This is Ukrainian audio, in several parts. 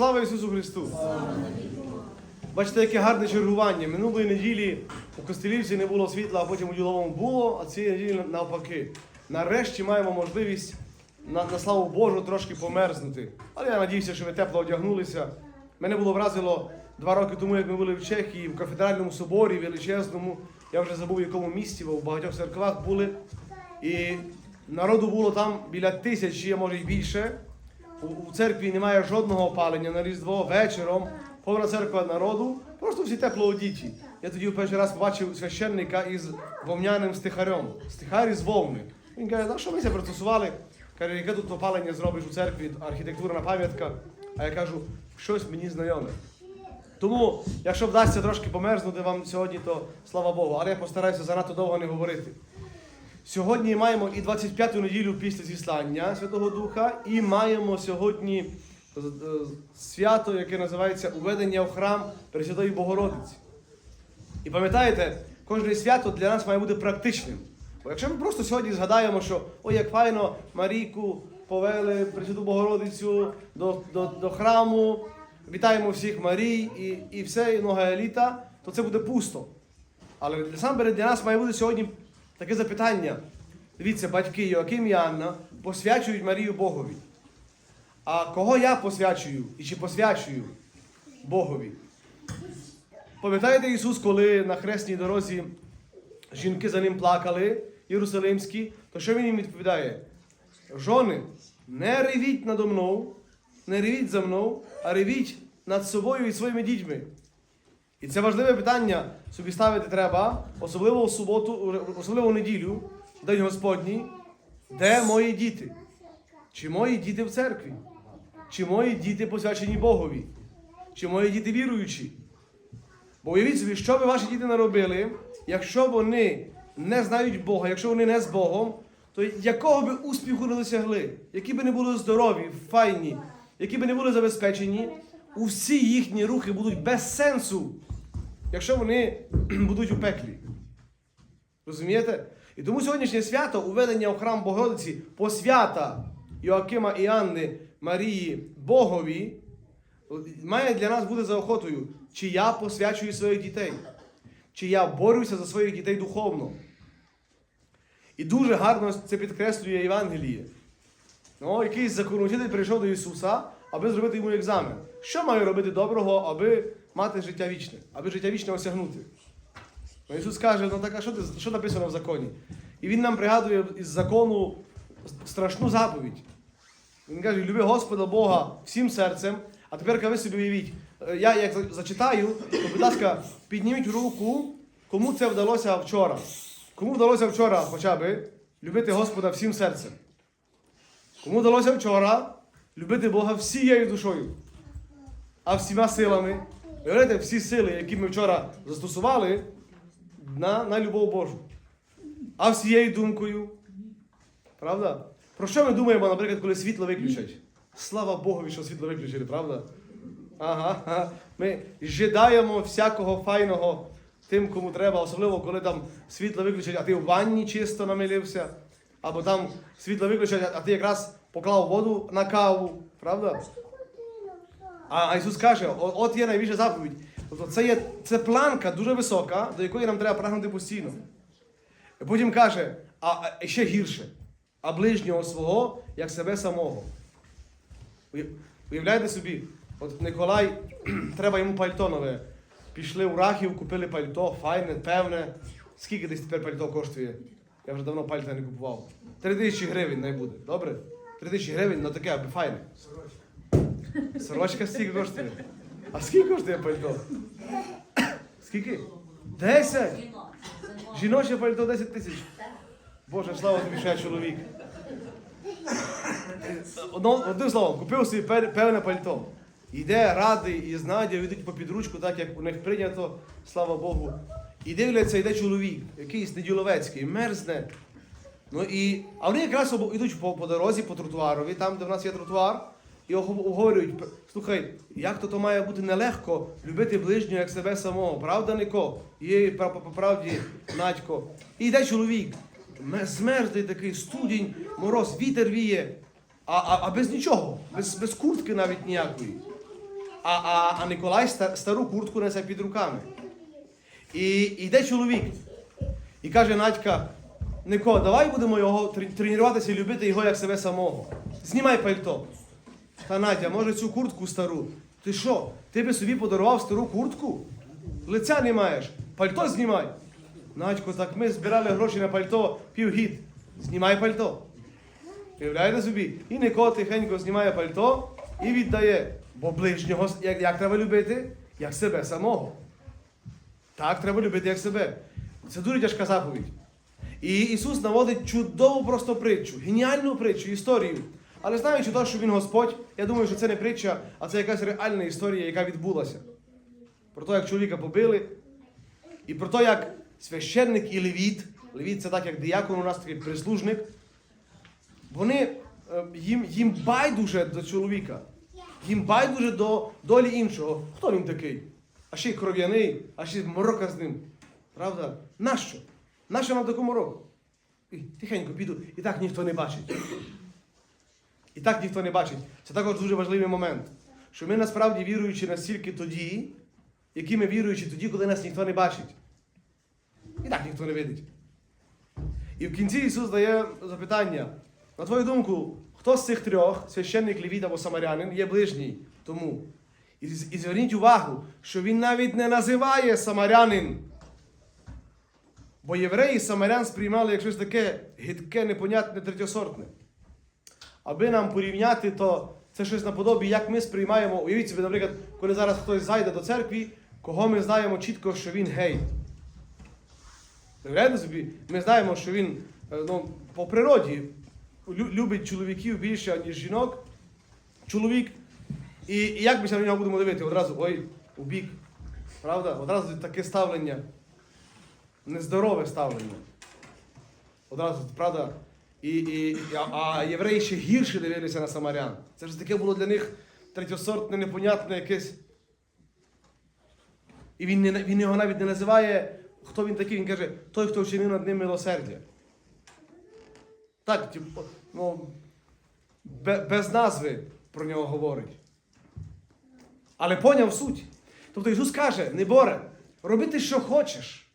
Слава Ісусу Христу! Слава Бачите, яке гарне чергування. Минулої неділі у Костелівці не було світла, а потім у діловому було, а цієї неділі навпаки. Нарешті маємо можливість на, на славу Божу трошки померзнути. Але я надіюся, що ви тепло одягнулися. Мене було вразило два роки тому, як ми були в Чехії, в кафедральному соборі величезному. Я вже забув, в якому місті, бо в багатьох церквах були. І народу було там біля тисячі, а може й більше. У, церкві немає жодного опалення на Різдво вечором. Повна церква народу, просто всі тепло одіті. Я тоді в перший раз побачив священника із вовняним стихарем. Стихар із вовни. Він каже, на що ми це пристосували? Каже, яке тут опалення зробиш у церкві, архітектурна пам'ятка. А я кажу, щось мені знайоме. Тому, якщо вдасться трошки померзнути вам сьогодні, то слава Богу. Але я постараюся занадто довго не говорити. Сьогодні маємо і 25-ту неділю після зіслання Святого Духа, і маємо сьогодні е, свято, яке називається Уведення в храм Пресвятої Богородиці. І пам'ятаєте, кожне свято для нас має бути практичним. Бо якщо ми просто сьогодні згадаємо, що ой, як файно Марійку повели Пресвяту Богородицю до, до, до храму, вітаємо всіх Марій і, і все, і нога еліта, то це буде пусто. Але насамперед для нас має бути сьогодні таке запитання. Дивіться, батьки Йоаким і Анна посвячують Марію Богові. А кого я посвячую і чи посвячую Богові? Пам'ятаєте Ісус, коли на хресній дорозі жінки за ним плакали, єрусалимські, то що він їм відповідає? Жони, не ревіть надо мною, не ревіть за мною, а ревіть над собою і своїми дітьми. І це важливе питання собі ставити треба, особливо в суботу, особливо в неділю, День Господній, де мої діти? Чи мої діти в церкві? Чи мої діти посвячені Богові? Чи мої діти віруючі? Бо уявіть собі, що би ваші діти наробили, якщо вони не знають Бога, якщо вони не з Богом, то якого би успіху не досягли, які би не були здорові, файні, які би не були забезпечені, усі їхні рухи будуть без сенсу, якщо вони будуть у пеклі. Розумієте? І тому сьогоднішнє свято, уведення у храм Богородиці, посвята Йоакима і Анни Марії Богові, має для нас бути заохотою, чи я посвячую своїх дітей, чи я борюся за своїх дітей духовно. І дуже гарно це підкреслює Євангеліє. Ну, якийсь законодатель прийшов до Ісуса, аби зробити йому екзамен. Що маю робити доброго, аби мати життя вічне, аби життя вічне осягнути? Ну, Ісус каже, ну так а що, ти, що написано в законі? І Він нам пригадує із закону страшну заповідь. Він каже, люби Господа Бога всім серцем, а тепер ви собі уявіть, е, я як зачитаю, то, будь ласка, підніміть руку, кому це вдалося вчора. Кому вдалося вчора хоча б любити Господа всім серцем? Кому вдалося вчора любити Бога всією душою, а всіма силами? Уявляєте, всі сили, які ми вчора застосували на, на любов Божу. А всією думкою. Правда? Про що ми думаємо, наприклад, коли світло виключать? Слава Богові, що світло виключили, правда? Ага. Ми жидаємо всякого файного тим, кому треба, особливо коли там світло виключать, а ти в ванні чисто намилився, або там світло виключать, а ти якраз поклав воду на каву, правда? А Ісус каже, от є найбільша заповідь. Тобто це є це планка дуже висока, до якої нам треба прагнути постійно. Потім каже, а, ще гірше, а ближнього свого, як себе самого. Уявляєте собі, от Николай, треба йому пальто нове. Пішли у Рахів, купили пальто, файне, певне. Скільки десь тепер пальто коштує? Я вже давно пальта не купував. Три тисячі гривень не буде. Добре? Три тисячі гривень, ну таке, аби файне. Сорочка скільки коштує? А скільки коштує пальто? Скільки? Десять! Жіноче пальто 10 тисяч. Боже, слава тобі, що я чоловік. Одним словом, купив собі певне пальто. Йде радий і з йдуть по підручку, так як у них прийнято, слава Богу. І дивляться, йде чоловік, якийсь неділовецький, мерзне. Ну і, а вони якраз йдуть по, по дорозі, по тротуарові, там, де в нас є тротуар, і ого- обговорюють, слухай, як то має бути нелегко любити ближнього як себе самого, правда, Нико? Є по, правді, Надько. І йде чоловік, ме- змерзлий такий, студінь, мороз, вітер віє, а, а, а без нічого, без, без куртки навіть ніякої. а, а, а Николай ста- стару куртку несе під руками. І йде чоловік і каже Надька, Нико, давай будемо його тренуватися і любити його як себе самого. Знімай пальто. Та Надя, може цю куртку стару? Ти що? Ти би собі подарував стару куртку? Лиця не маєш. Пальто знімай. Надько, так ми збирали гроші на пальто півгід. Знімай пальто. Уявляєте собі? І Нико тихенько знімає пальто і віддає. Бо ближнього як, як треба любити? Як себе самого. Так, треба любити як себе. Це дуже тяжка заповідь. І Ісус наводить чудову просто притчу, геніальну притчу, історію. Але знаючи те, що Він Господь, я думаю, що це не притча, а це якась реальна історія, яка відбулася. Про те, як чоловіка побили, і про те, як священник і левіт, левіт це так, як диякон у нас такий прислужник, вони е, їм, їм байдуже до чоловіка, їм байдуже до долі іншого. Хто він такий? А ще й кров'яний, а ще й морока з ним. Правда? Нащо? Нащо нам таку мороку? І Тихенько піду, і так ніхто не бачить. І так ніхто не бачить. Це також дуже важливий момент. Що ми насправді віруючи настільки тоді, які ми віруючи тоді, коли нас ніхто не бачить. І так ніхто не видить. І в кінці Ісус дає запитання. На твою думку, хто з цих трьох, священник, левіт або самарянин, є ближній тому? І, і зверніть увагу, що він навіть не називає самарянин. Бо євреї самарян сприймали як щось таке гидке, непонятне, третьосортне. Аби нам порівняти, то це щось наподобі, як ми сприймаємо. Уявіть собі, наприклад, коли зараз хтось зайде до церкви, кого ми знаємо чітко, що він гей. Уявляєте собі? Ми знаємо, що він е, ну, по природі любить чоловіків більше, ніж жінок. Чоловік. І, і як ми ще на нього будемо дивити? Одразу, ой, у бік. Правда? Одразу таке ставлення. Нездорове ставлення. Одразу, правда? І, і, а, євреї ще гірше дивилися на самарян. Це ж таке було для них третьосортне, непонятне якесь. І він, не, він його навіть не називає, хто він такий, він каже, той, хто вчинив над ним милосердя. Так, типу, ну, без назви про нього говорить. Але поняв суть. Тобто Ісус каже, не боре, роби ти, що хочеш.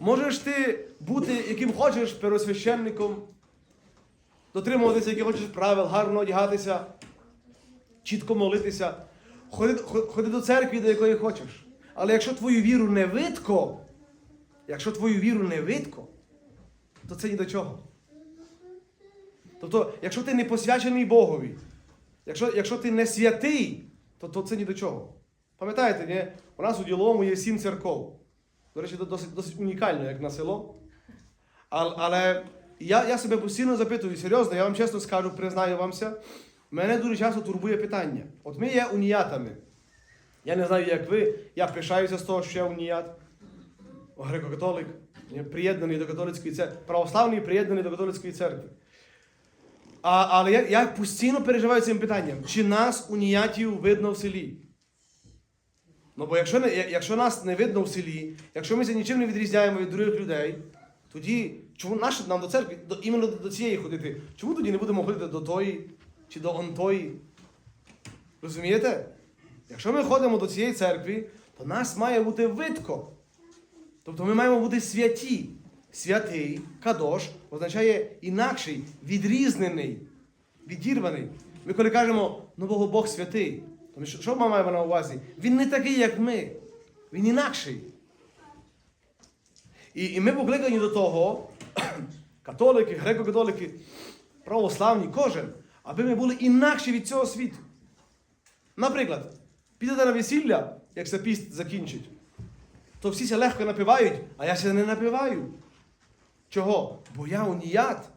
Можеш ти бути яким хочеш первосвященником, дотримуватися яких хочеш правил, гарно одягатися, чітко молитися, ходи, ходи до церкви, до якої хочеш. Але якщо твою віру не видко, якщо твою віру не видко, то це ні до чого. Тобто, якщо ти не посвячений Богові, якщо, якщо ти не святий, то, то це ні до чого. Пам'ятаєте, ні? у нас у діловому є сім церков. До речі, це досить, досить унікально, як на село. Але, я, я себе постійно запитую, серйозно, я вам чесно скажу, признаю вамся, мене дуже часто турбує питання. От ми є уніятами. Я не знаю, як ви, я пишаюся з того, що я уніят, греко-католик, приєднаний до католицької церкви, православний приєднаний до католицької церкви. А, але я, я постійно переживаю цим питанням, чи нас уніятів видно в селі? Ну, бо якщо, якщо нас не видно в селі, якщо ми нічим не відрізняємо від других людей, тоді чому наше нам до церкви, до, іменно до, цієї ходити? Чому тоді не будемо ходити до тої чи до онтої? Розумієте? Якщо ми ходимо до цієї церкви, то нас має бути видко. Тобто ми маємо бути святі. Святий, кадош означає інакший, відрізнений, відірваний. Ми коли кажемо, ну Бог, Бог святий, то ми що ми маємо на увазі? Він не такий, як ми. Він інакший. І, і ми покликані до того, католики, греко-католики, православні, кожен, аби ми були інакші від цього світу. Наприклад, підете на весілля, як це піст закінчить, то всі ся легко напивають, а я ся не напиваю. Чого? Бо я уніят.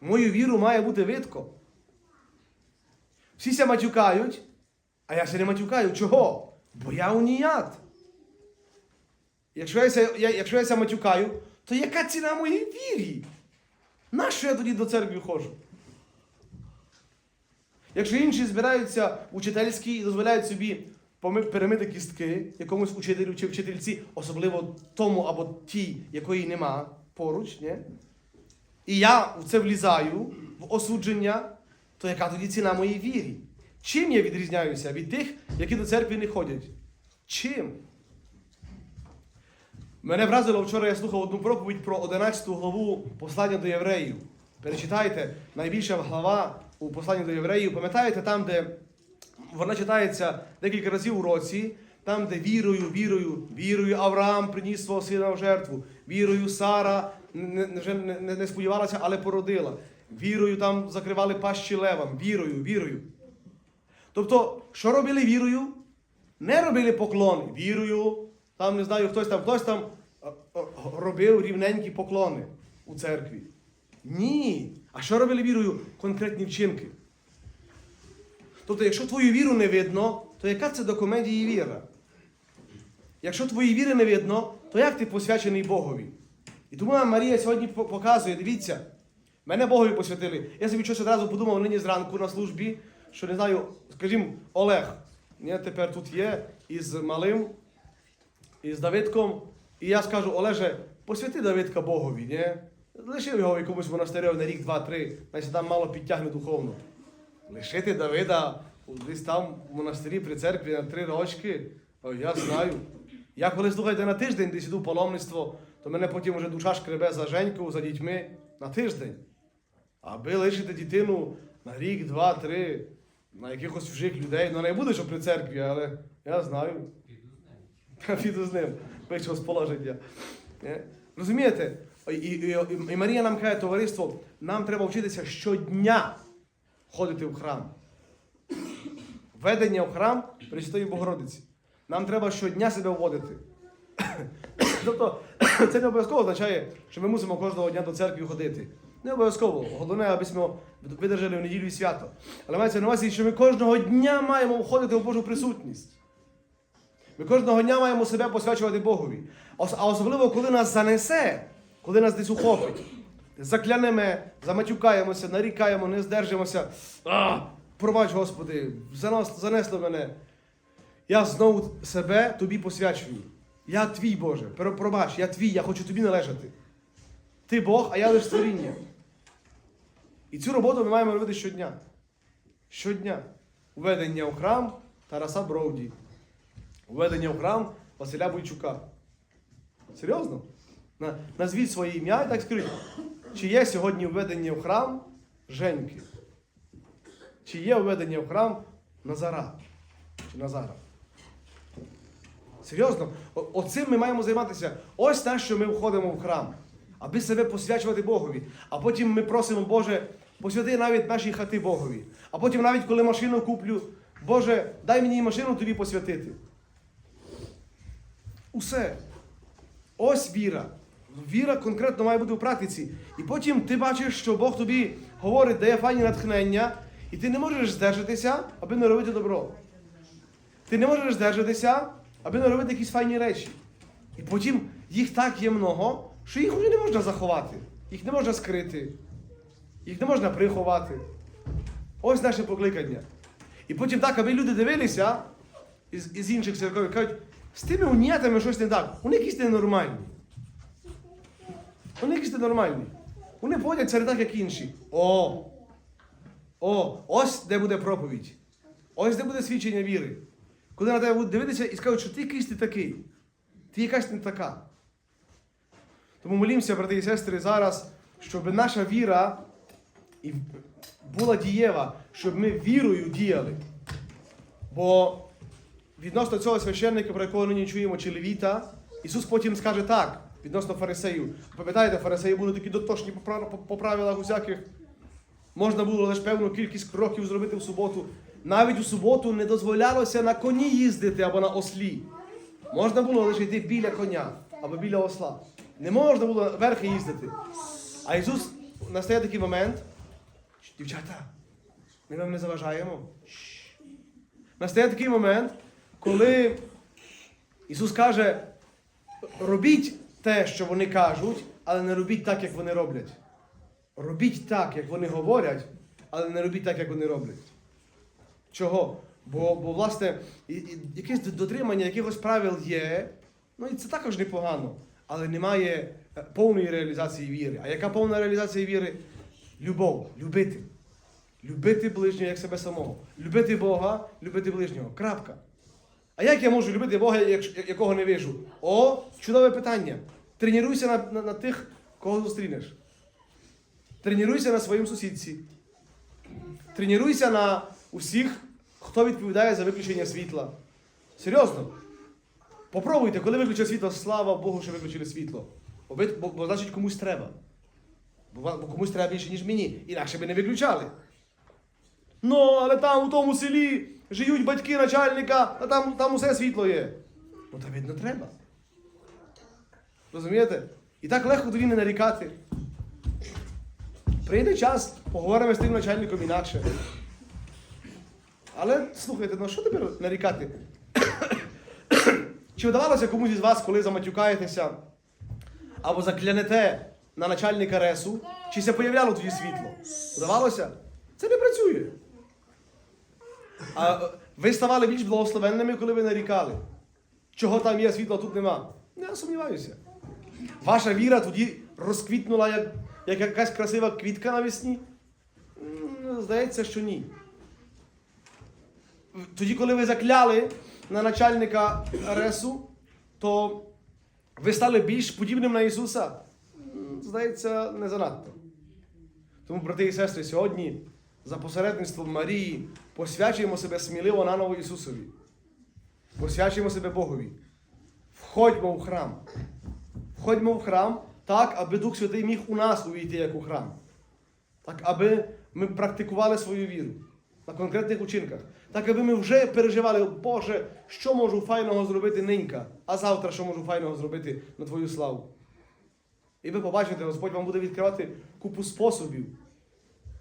Мою віру має бути видко. Всі ся матюкають, а я ся не матюкаю. Чого? Бо я уніят. Якщо я, ся, якщо я ся матюкаю, то яка ціна моїй вірі? Нащо я тоді до церкви ходжу? Якщо інші збираються учительські і дозволяють собі перемити кістки якомусь учителю чи вчительці, особливо тому або тій, якої нема поруч, ні? і я в це влізаю, в осудження, то яка тоді ціна моїй вірі? Чим я відрізняюся від тих, які до церкви не ходять? Чим? Мене вразило вчора, я слухав одну проповідь про 11 главу послання до євреїв. Перечитайте, найбільша глава у посланні до євреїв. Пам'ятаєте, там, де вона читається декілька разів у році, там, де вірою, вірою, вірою Авраам приніс свого сина в жертву, вірою Сара вже не, не, не сподівалася, але породила. Вірою там закривали пащі левам, вірою, вірою. Тобто, що робили вірою? Не робили поклони вірою. Там не знаю, хтось там, хтось там робив рівненькі поклони у церкві. Ні. А що робили вірою? Конкретні вчинки. Тобто, якщо твою віру не видно, то яка це документ її віра? Якщо твої віри не видно, то як ти посвячений Богові? І тому нам Марія сьогодні показує, дивіться, мене Богові посвятили. Я собі щось одразу подумав нині зранку на службі, що не знаю, скажімо, Олег, ні, тепер тут є із малим, із Давидком. І я скажу, Олеже, посвяти Давидка Богові, ні? Лишив його в якомусь монастирі на рік, два-три, значить там мало підтягне духовно. Лишити Давида десь там в монастирі при церкві на три рочки, я знаю. Я коли слухайте на тиждень десь іду паломництво, то мене потім вже душа шкребе за Женьку, за дітьми на тиждень. Аби лишити дитину на рік, два, три, на якихось чужих людей, ну не буде, що при церкві, але я знаю. Піду з ним, вийшов з положення. Е? Розумієте? І, і, і, Марія нам каже, товариство, нам треба вчитися щодня ходити в храм. Ведення в храм Пресвятої Богородиці. Нам треба щодня себе вводити. Тобто, це не обов'язково означає, що ми мусимо кожного дня до церкви ходити. Не обов'язково. Головне, аби ми видержали в неділю свято. Але мається на увазі, що ми кожного дня маємо входити в Божу присутність. Ми кожного дня маємо себе посвячувати Богові. А особливо, коли нас занесе, коли нас десь ухопить. Заклянеме, заматюкаємося, нарікаємо, не здержимося. Пробач, Господи, занесло мене. Я знову себе тобі посвячую. Я твій Боже, пробач, я твій, я хочу тобі належати. Ти Бог, а я лише створіння. І цю роботу ми маємо робити щодня. Щодня. Введення в храм Тараса Бровді. Введення в храм Василя Бойчука. Серйозно? Назвіть своє ім'я і так скажіть, чи є сьогодні введення в храм Женьки? Чи є введення в храм Назара? Чи Назара? Серйозно? Оцим ми маємо займатися. Ось те, що ми входимо в храм, аби себе посвячувати Богові. А потім ми просимо, Боже, посвяти навіть наші хати Богові. А потім навіть коли машину куплю, Боже, дай мені машину тобі посвятити. Усе. Ось віра. Віра конкретно має бути в практиці. І потім ти бачиш, що Бог тобі говорить, дає файні натхнення, і ти не можеш здержатися, аби не робити добро. Ти не можеш здержатися, аби не робити якісь файні речі. І потім їх так є много, що їх вже не можна заховати, їх не можна скрити, їх не можна приховати. Ось наше покликання. І потім так, аби люди дивилися із, із інших церков кажуть, з тими унітами щось не так. Вони якісь ненормальні. Вони якісь ненормальні. Вони ходять серед так, як інші. О! О! Ось де буде проповідь. Ось де буде свідчення віри. Коли на тебе будуть дивитися і скажуть, що ти якийсь не такий. Ти якась не така. Тому молімося, брати і сестри, зараз, щоб наша віра була дієва, щоб ми вірою діяли. Бо відносно цього священника, про якого нині чуємо, чи левіта, Ісус потім скаже так, відносно фарисеїв. Пам'ятаєте, фарисеї були такі дотошні по правилах усяких. Можна було лише певну кількість кроків зробити в суботу. Навіть у суботу не дозволялося на коні їздити або на ослі. Можна було лише йти біля коня або біля осла. Не можна було верхи їздити. А Ісус настає такий момент. Дівчата, ми вам не заважаємо. Настає такий момент, коли Ісус каже: робіть те, що вони кажуть, але не робіть так, як вони роблять. Робіть так, як вони говорять, але не робіть так, як вони роблять. Чого? Бо, бо власне, якесь дотримання якихось правил є, ну і це також непогано, але немає е, повної реалізації віри. А яка повна реалізація віри? Любов, любити. Любити ближнього як себе самого. Любити Бога, любити ближнього. Крапка. А як я можу любити Бога, якого не вижу? О, чудове питання. Тренуйся на, на, на тих, кого зустрінеш. Тренуйся на своїм сусідці. Тренуйся на усіх, хто відповідає за виключення світла. Серйозно. Попробуйте, коли виключать світло, слава Богу, що виключили світло. Бо, бо, бо значить комусь треба. Бо, бо комусь треба більше, ніж мені. Інакше би не виключали. Ну, але там у тому селі живуть батьки начальника, а там, там усе світло є. Ну, та видно треба. Розумієте? І так легко тоді не нарікати. Прийде час, поговоримо з тим начальником інакше. Але слухайте, ну що тепер нарікати? Чи вдавалося комусь із вас, коли заматюкаєтеся або заклянете на начальника ресу, чи це появляло тоді світло? Вдавалося? Це не працює. А ви ставали більш благословенними, коли ви нарікали. Чого там є світло, тут нема. Я сумніваюся. Ваша віра тоді розквітнула як, як якась красива квітка навесні? Здається, що ні. Тоді, коли ви закляли на начальника ресу, то ви стали більш подібним на Ісуса? Здається, не занадто. Тому, брати і сестри, сьогодні за посередництвом Марії посвячуємо себе сміливо наново Ісусові. Посвячуємо себе Богові. Входьмо в храм. Входьмо в храм так, аби Дух Святий міг у нас увійти як у храм. Так, аби ми практикували свою віру на конкретних учинках. Так, аби ми вже переживали, Боже, що можу файного зробити нинька, а завтра що можу файного зробити на Твою славу. І ви побачите, Господь вам буде відкривати купу способів,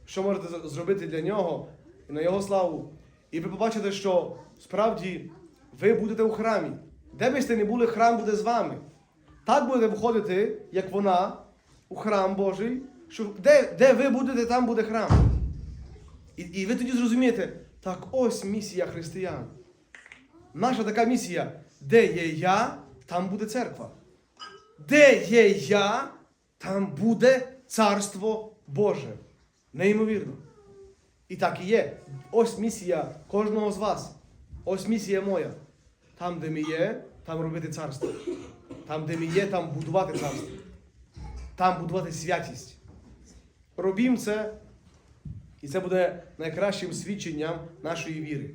що можете зробити для нього і на Його славу. І ви побачите, що справді ви будете у храмі. Де би сте не були, храм буде з вами. Так будете входити, як вона, у храм Божий, що де, де ви будете, там буде храм. І, і ви тоді зрозумієте, так ось місія християн. Наша така місія, де є я, там буде церква. Де є я, там буде царство Боже. Неймовірно. І так і є. Ось місія кожного з вас. Ось місія моя. Там, де ми є, там робити царство. Там, де ми є, там будувати царство. Там будувати святість. Робім це, і це буде найкращим свідченням нашої віри.